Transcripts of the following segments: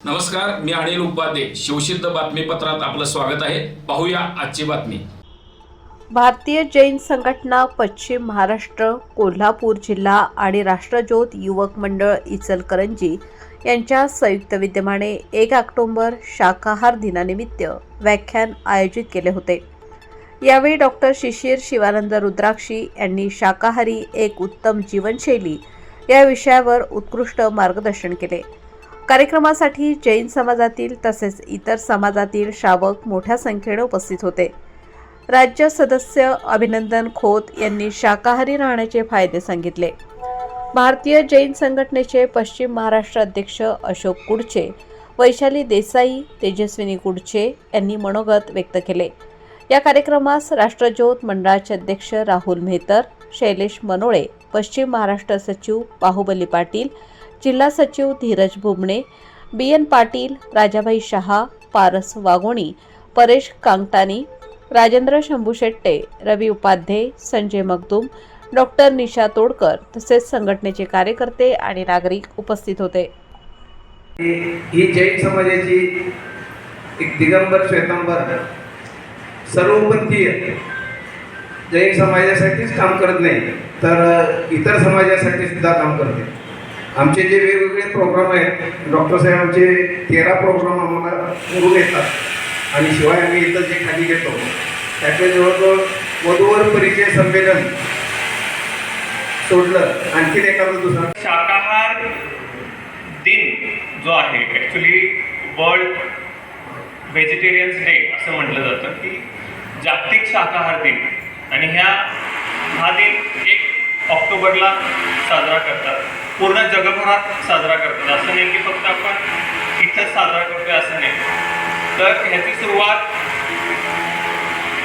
नमस्कार मी अनिल उपाध्ये. शिवसिद्ध बातमीपत्रात आपलं स्वागत आहे. पाहूया आजची बातमी. भारतीय जैन संघटना पश्चिम महाराष्ट्र कोल्हापूर जिल्हा आणि राष्ट्रज्योत युवक मंडळ इचलकरंजी यांच्या संयुक्त विद्यमाने एक ऑक्टोंबर शाकाहार दिनानिमित्त व्याख्यान आयोजित केले होते. यावेळी डॉक्टर शिशिर शिवानंद रुद्राक्षी यांनी शाकाहारी एक उत्तम जीवनशैली या विषयावर उत्कृष्ट मार्गदर्शन केले. कार्यक्रमासाठी जैन समाजातील तसेच इतर समाजातील श्रावक मोठ्या संख्येने उपस्थित होते. राज्य सदस्य अभिनंदन खोत यांनी शाकाहारी राहण्याचे फायदे सांगितले. भारतीय जैन संघटनेचे पश्चिम महाराष्ट्र अध्यक्ष अशोक कुडचे वैशाली देसाई तेजस्विनी कुडचे यांनी मनोगत व्यक्त केले. या कार्यक्रमास राष्ट्रज्योत मंडळाचे अध्यक्ष राहुल मेहतर शैलेश मनोळे पश्चिम महाराष्ट्र सचिव बाहुबली पाटील जिल्हा सचिव Dhiraj Bhumane B N Patil Rajabhai Shah Paras Waghoni Paresh Kangtani Rajendra Shambhu Shette Ravi Upadhye Sanjay Magdum doctor Nisha Todkar तसेच संघटनेचे कार्यकर्ते आणि नागरिक उपस्थित होते. ही जैन समाजाची एक दिगंबर श्वेतांबर सर्वपंथीय जैन समाजासाठीच काम करत नाही तर इतर समाजासाठी सुद्धा काम करते. आमचे जे वेगवेगळे प्रोग्राम आहेत डॉक्टर साहेब आमचे तेरा प्रोग्राम आम्हाला करून येतात आणि शिवाय आम्ही इथं जे खाली घेतो त्याचे जवळजवळ वधूवर परिचय संमेलन सोडलं आणखीन एखादं दुसरं. शाकाहार दिन जो आहे ॲक्च्युली वर्ल्ड व्हेजिटेरियन्स डे असं म्हटलं जातं की जागतिक शाकाहार दिन आणि ह्या हा दिन एक ऑक्टोबरला साजरा करतात. पूर्ण जगभरात साजरा करतात. असं नाही की फक्त आपण इथंच साजरा करतोय असं नाही. तर ह्याची सुरुवात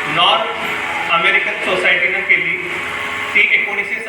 नॉर्थ अमेरिकन सोसायटीनं केली. ती एकोणीसशे